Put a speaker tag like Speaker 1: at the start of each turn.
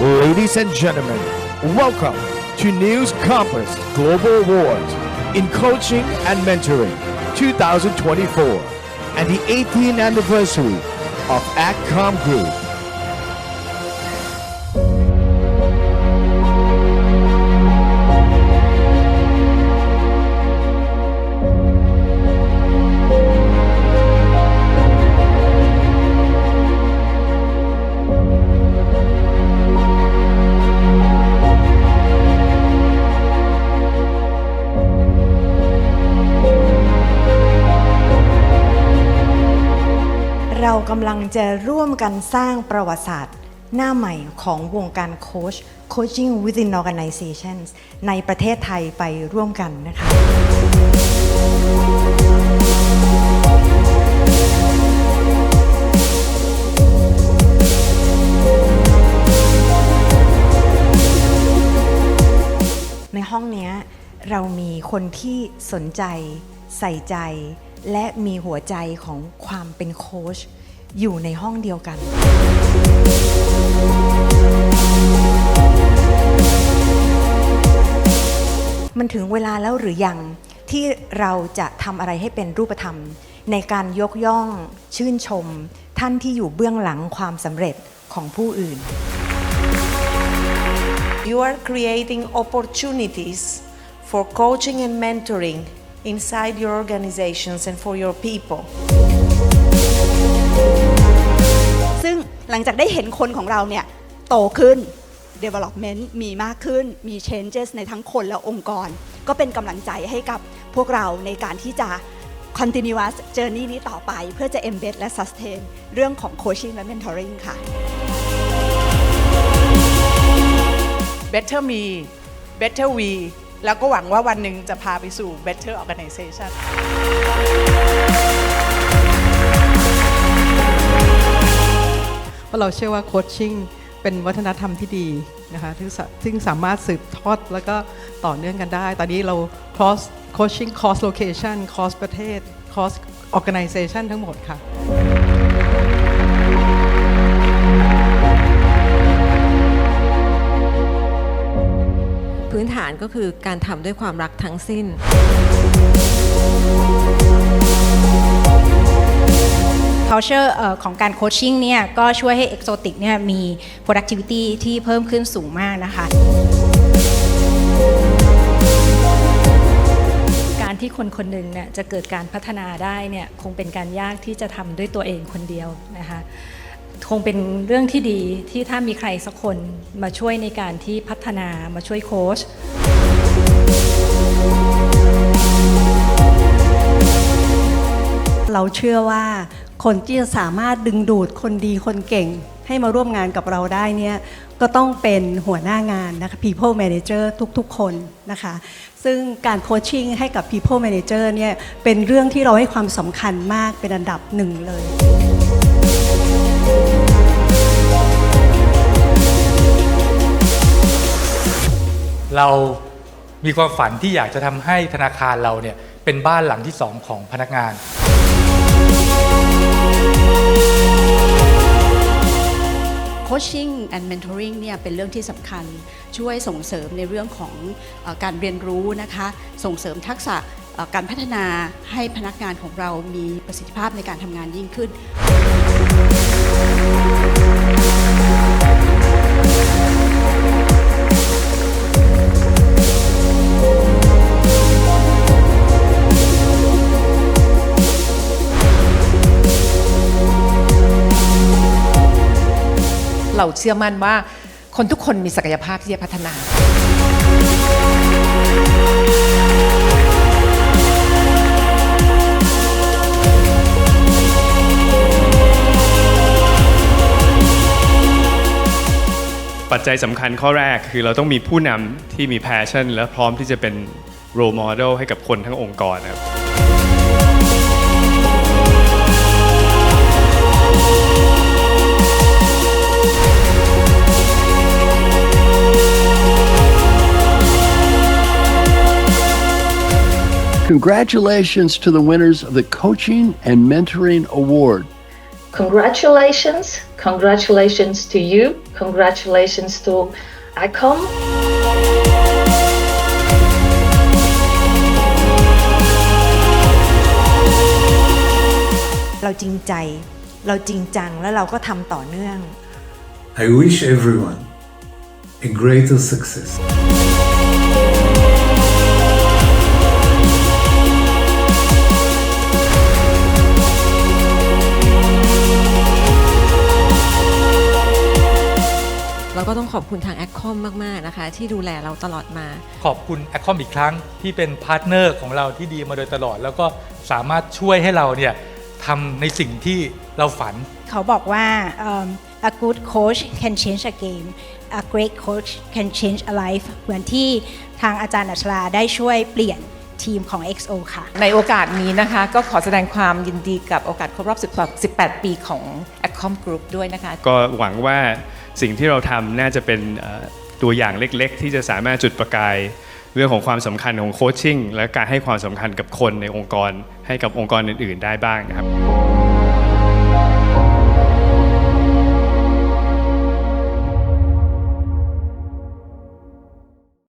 Speaker 1: Ladies and gentlemen, welcome to News Compass Global Awards in Coaching and Mentoring 2024 and the 18th anniversary of ACCOM Group.
Speaker 2: กำลังจะร่วมกันสร้างประวัติศาสตร์ หน้าใหม่ของวงการโค้ช coaching within organizations ในประเทศไทยไปร่วมกันนะคะในห้องนี้เรามีคนที่สนใจใส่ใจ และมีหัวใจของความเป็นโค้ช อยู่ในห้องเดียวกัน มันถึงเวลาแล้วหรือยังที่เราจะทำอะไรให้เป็นรูปธรรม ในการยกย่องชื่นชม ท่านที่อยู่เบื้องหลังความสำเร็จของผู้อื่น
Speaker 3: You are creating opportunities for coaching and mentoring inside your organizations and for your people.
Speaker 4: ซึ่งหลังจากได้เห็นคนของเราเนี่ยโตขึ้น development มีมากขึ้น มี changes ในทั้งคนและองค์กร ก็เป็นกำลังใจให้กับพวกเราในการที่จะ continuous journey นี้ต่อไปเพื่อจะ embed และ sustain เรื่องของ coaching และ mentoring ค่ะ
Speaker 5: Better Me Better We แล้วก็หวังว่าวันหนึ่งจะพาไปสู่ Better Organization
Speaker 6: ราะเราเชื่อว่าโคชชิ่งเป็นวัฒนธรรมที่ดีนะคะซึ่งสามารถสืบทอดแล้วก็ต่อเนื่องกันได้ ตอนนี้เรา cross coaching cross location cross ประเทศ cross organization ทั้งหมดค่ะ
Speaker 7: พื้นฐานก็คือการทำด้วยความรักทั้งสิ้น
Speaker 8: culture เอ่อของการโคชชิ่งเนี่ยก็ช่วยให้ Exotic เนี่ยมี productivity ที่เพิ่มขึ้นสูงมากนะคะการที่คนคนหนึ่งเนี่ยจะเกิดการพัฒนาได้เนี่ยคงเป็นการยากที่จะทำด้วยตัวเองคนเดียวนะคะคงเป็นเรื่องที่ดีที่ถ้ามีใครสักคนมาช่วยในการที่พัฒนามาช่วยโค้ช
Speaker 9: เราเชื่อว่า คนที่จะสามารถดึงดูดคนดีคนเก่ง ให้มาร่วมงานกับเราได้เนี่ยก็ต้องเป็นหัวหน้างานนะคะ people manager ทุกๆ คนนะคะ ซึ่งการโคชชิ่งให้กับ people manager เนี่ยเป็นเรื่องที่เราให้ความสำคัญมากเป็นอันดับหนึ่งเลย
Speaker 10: เรามีความฝันที่อยากจะทำให้ธนาคารเราเนี่ยเป็นบ้านหลังที่สองของพนักงาน
Speaker 4: coaching and mentoring เนี่ยเป็นเรื่องที่สำคัญช่วยส่งเสริมในเรื่องของอการเรียนรู้นะคะ ส่งเสริมทักษะการพัฒนาให้พนักงานของเรามีประสิทธิภาพในการทำงานยิ่งขึ้น
Speaker 7: เราเชื่อมั่นว่า คนทุกคนมีศักยภาพที่จะพัฒนา
Speaker 11: ปัจจัยสำคัญข้อแรกคือเราต้องมีผู้นำที่มี passion และพร้อมที่จะเป็น role model ให้กับคนทั้งองค์กรนะครับ
Speaker 12: Congratulations to the winners of the Coaching and Mentoring Award. Congratulations. Congratulations to you. Congratulations to ICOM.
Speaker 13: I wish everyone a greater success.
Speaker 7: คุณทางแอคคอมมาก ๆ นะคะ ที่ดูแลเราตลอดมา
Speaker 10: ขอบคุณแอคคอมอีกครั้งที่เป็นพาร์ทเนอร์ของเราที่ดีมาโดยตลอด แล้วก็สามารถช่วยให้เราเนี่ยทำในสิ่งที่เราฝัน
Speaker 14: เขาบอกว่า um, a good coach can change a game a great coach can change a life เหมือนที่ทางอาจารย์อัชราได้ช่วยเปลี่ยนทีมของ XO ค่ะ
Speaker 15: ในโอกาสนี้นะคะ ก็ขอแสดงความยินดีกับโอกาสครบรอบ10 18ปีของ Accom Group ด้วยนะคะ
Speaker 11: ก็หวังว่า สิ่งที่เราทำน่าจะเป็นตัวอย่างเล็กๆ ที่จะสามารถจุดประกายเรื่องของความสำคัญของโคชชิ่งและการให้ความสำคัญกับคนในองค์กรให้กับองค์กรอื่น ๆ ได้บ้างนะครับ